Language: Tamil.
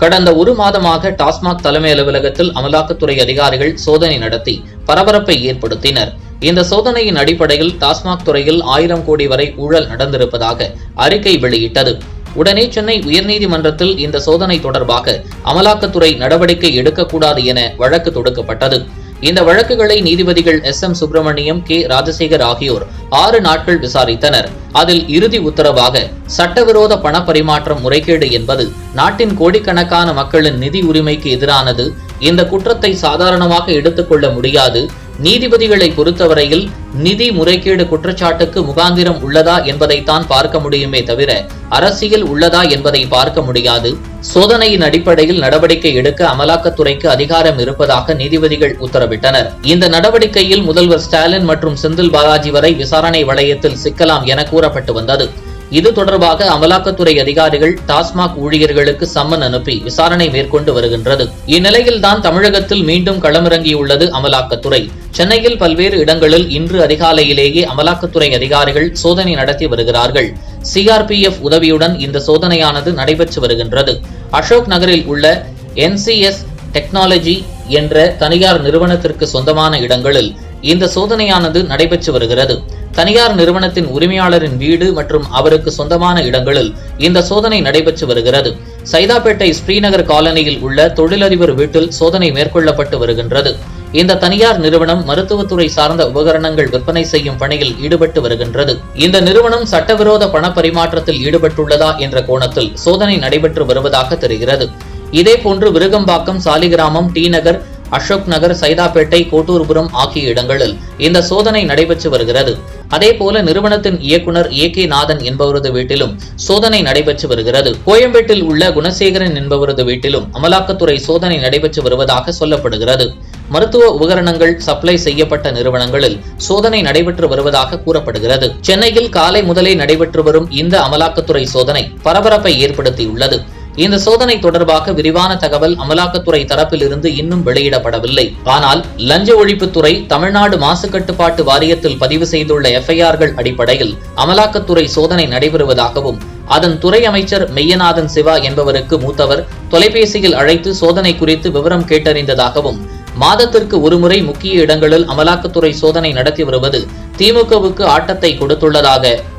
கடந்த ஒரு மாதமாக டாஸ்மாக் தலைமை அலுவலகத்தில் அமலாக்கத்துறை அதிகாரிகள் சோதனை நடத்தி பரபரப்பை ஏற்படுத்தினர். இந்த சோதனையின் அடிப்படையில் டாஸ்மாக் துறையில் ஆயிரம் கோடி வரை ஊழல் நடந்திருப்பதாக அறிக்கை வெளியிட்டது. உடனே சென்னை உயர்நீதிமன்றத்தில் இந்த சோதனை தொடர்பாக அமலாக்கத்துறை நடவடிக்கை எடுக்கக்கூடாது என வழக்கு தொடுக்கப்பட்டது. இந்த வழக்குகளை நீதிபதிகள் S M Subramaniam K Rajasekar ஆகியோர் ஆறு நாட்கள் விசாரித்தனர். அதில் இறுதி உத்தரவாக சட்டவிரோத பண பரிமாற்றம் முறைகேடு என்பது நாட்டின் கோடிக்கணக்கான மக்களின் நிதி உரிமைக்கு எதிரானது. இந்த குற்றத்தை சாதாரணமாக எடுத்துக்கொள்ள முடியாது. நீதிபதிகளை பொறுத்தவரையில் நிதி முறைகேடு குற்றச்சாட்டுக்கு முகாந்திரம் உள்ளதா என்பதைத்தான் பார்க்க முடியுமே தவிர அரசியல் உள்ளதா என்பதை பார்க்க முடியாது. சோதனையின் அடிப்படையில் நடவடிக்கை எடுக்க அமலாக்கத்துறைக்கு அதிகாரம் இருப்பதாக நீதிபதிகள் உத்தரவிட்டனர். இந்த நடவடிக்கையில் முதல்வர் ஸ்டாலின் மற்றும் செந்தில் பாலாஜி வரை விசாரணை வளையத்தில் சிக்கலாம் என கூறப்பட்டு வந்தது. இது தொடர்பாக அமலாக்கத்துறை அதிகாரிகள் டாஸ்மாக் ஊழியர்களுக்கு சம்மன் அனுப்பி விசாரணை மேற்கொண்டு வருகின்றது. இந்நிலையில்தான் தமிழகத்தில் மீண்டும் களமிறங்கியுள்ளது அமலாக்கத்துறை. சென்னையில் பல்வேறு இடங்களில் இன்று அதிகாலையிலேயே அமலாக்கத்துறை அதிகாரிகள் சோதனை நடத்தி வருகிறார்கள். சிஆர்பிஎஃப் உதவியுடன் இந்த சோதனையானது நடைபெற்று வருகின்றது. அசோக் நகரில் உள்ள என்சிஎஸ் டெக்னாலஜி என்ற தனியார் நிறுவனத்திற்கு சொந்தமான இடங்களில் இந்த சோதனையானது நடைபெற்று வருகிறது. தனியார் நிறுவனத்தின் உரிமையாளரின் வீடு மற்றும் அவருக்கு சொந்தமான இடங்களில் இந்த சோதனை நடைபெற்று வருகிறது. சைதாப்பேட்டை ஸ்ரீநகர் காலனியில் உள்ள தொழிலதிபர் வீட்டில் சோதனை மேற்கொள்ளப்பட்டு வருகின்றது. இந்த தனியார் நிறுவனம் மருத்துவத்துறை சார்ந்த உபகரணங்கள் விற்பனை செய்யும் பணியில் ஈடுபட்டு வருகின்றது. இந்த நிறுவனம் சட்டவிரோத பண பரிமாற்றத்தில் ஈடுபட்டுள்ளதா என்ற கோணத்தில் சோதனை நடைபெற்று வருவதாக தெரிகிறது. இதேபோன்று விருகம்பாக்கம் சாலிகிராமம் டி நகர் அசோக் நகர் சைதாப்பேட்டை கோட்டூர்புரம் ஆகிய இடங்களில் இந்த சோதனை நடைபெற்று வருகிறது. அதேபோல நிறுவனத்தின் இயக்குனர் ஏ கே நாதன் என்பவரது வீட்டிலும் சோதனை நடைபெற்று வருகிறது. கோயம்பேட்டில் உள்ள குணசேகரன் என்பவரது வீட்டிலும் அமலாக்கத்துறை சோதனை நடைபெற்று வருவதாக சொல்லப்படுகிறது. மருத்துவ உபகரணங்கள் சப்ளை செய்யப்பட்ட நிறுவனங்களில் சோதனை நடைபெற்று வருவதாக கூறப்படுகிறது. சென்னையில் காலை முதலே நடைபெற்று வரும் இந்த அமலாக்கத்துறை சோதனை பரபரப்பை ஏற்படுத்தியுள்ளது. இந்த சோதனை தொடர்பாக விரிவான தகவல் அமலாக்கத்துறை தரப்பிலிருந்து இன்னும் வெளியிடப்படவில்லை. ஆனால் லஞ்ச ஒழிப்புத்துறை தமிழ்நாடு மாசு கட்டுப்பாட்டு வாரியத்தில் பதிவு செய்துள்ள எஃப்ஐஆர்கள் அடிப்படையில் அமலாக்கத்துறை சோதனை நடைபெறுவதாகவும் அதன் துறை அமைச்சர் மெய்யநாதன் சிவா என்பவருக்கு மூத்தவர் தொலைபேசியில் அழைத்து சோதனை குறித்து விவரம் கேட்டறிந்ததாகவும் மாதத்திற்கு ஒருமுறை முக்கிய இடங்களில் அமலாக்கத்துறை சோதனை நடத்தி வருவது திமுகவுக்கு ஆட்டத்தை கொடுத்துள்ளதாக